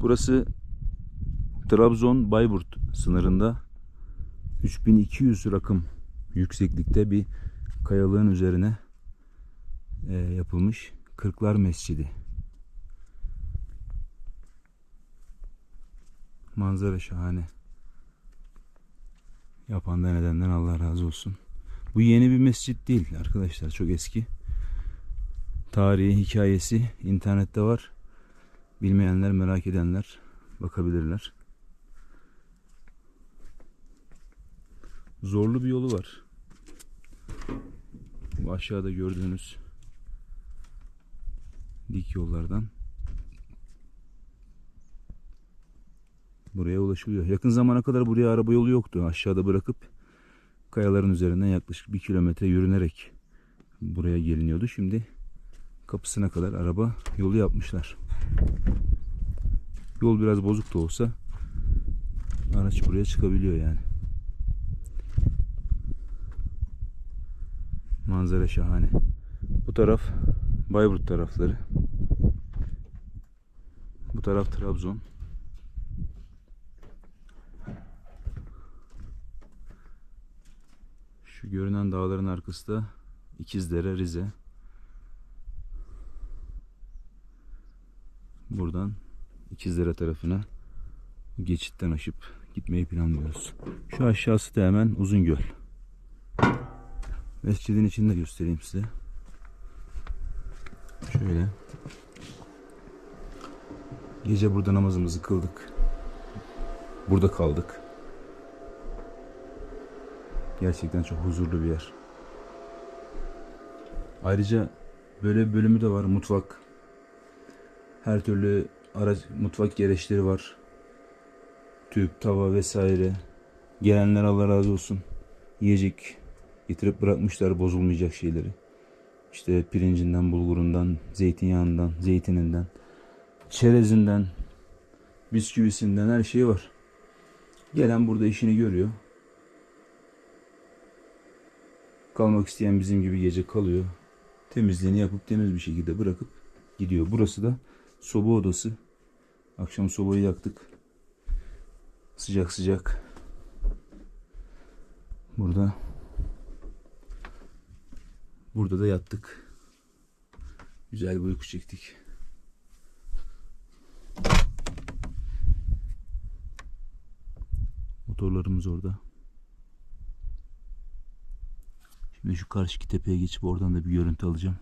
Burası Trabzon Bayburt sınırında 3200 rakım yükseklikte bir kayalığın üzerine e, yapılmış Kırklar Mescidi. Manzara şahane. Yapan da nedenden Allah razı olsun. Bu yeni bir mescit değil arkadaşlar. Çok eski. Tarihi, hikayesi internette var. Bilmeyenler, merak edenler bakabilirler. Zorlu bir yolu var. Bu aşağıda gördüğünüz dik yollardan buraya ulaşılıyor. Yakın zamana kadar buraya araba yolu yoktu. Aşağıda bırakıp kayaların üzerinden yaklaşık bir kilometre yürünerek buraya geliniyordu. Şimdi kapısına kadar araba yolu yapmışlar. Yol biraz bozuk da olsa araç buraya çıkabiliyor yani. Manzara şahane. Bu taraf Bayburt tarafları. Bu taraf Trabzon. Şu görünen dağların arkası da İkizdere, Rize. Buradan İkizdere tarafına geçitten aşıp gitmeyi planlıyoruz. Şu aşağısı da hemen Uzungöl. Mescidin içinde göstereyim size. Şöyle. Gece burada namazımızı kıldık. Burada kaldık. Gerçekten çok huzurlu bir yer. Ayrıca böyle bir bölümü de var mutfak. Her türlü araç mutfak gereçleri var. Tüp, tava vesaire. Gelenler Allah razı olsun. Yiyecek getirip bırakmışlar bozulmayacak şeyleri. İşte pirincinden, bulgurundan, zeytinyağından, zeytininden, çerezinden, bisküvisinden her şeyi var. Gelen burada işini görüyor. Kalmak isteyen bizim gibi gece kalıyor. Temizliğini yapıp temiz bir şekilde bırakıp gidiyor. Burası da soba odası. Akşam sobayı yaktık. Sıcak sıcak. Burada Burada da yattık. Güzel bir uyku çektik. Motorlarımız orada. Şimdi şu karşıki tepeye geçip oradan da bir görüntü alacağım.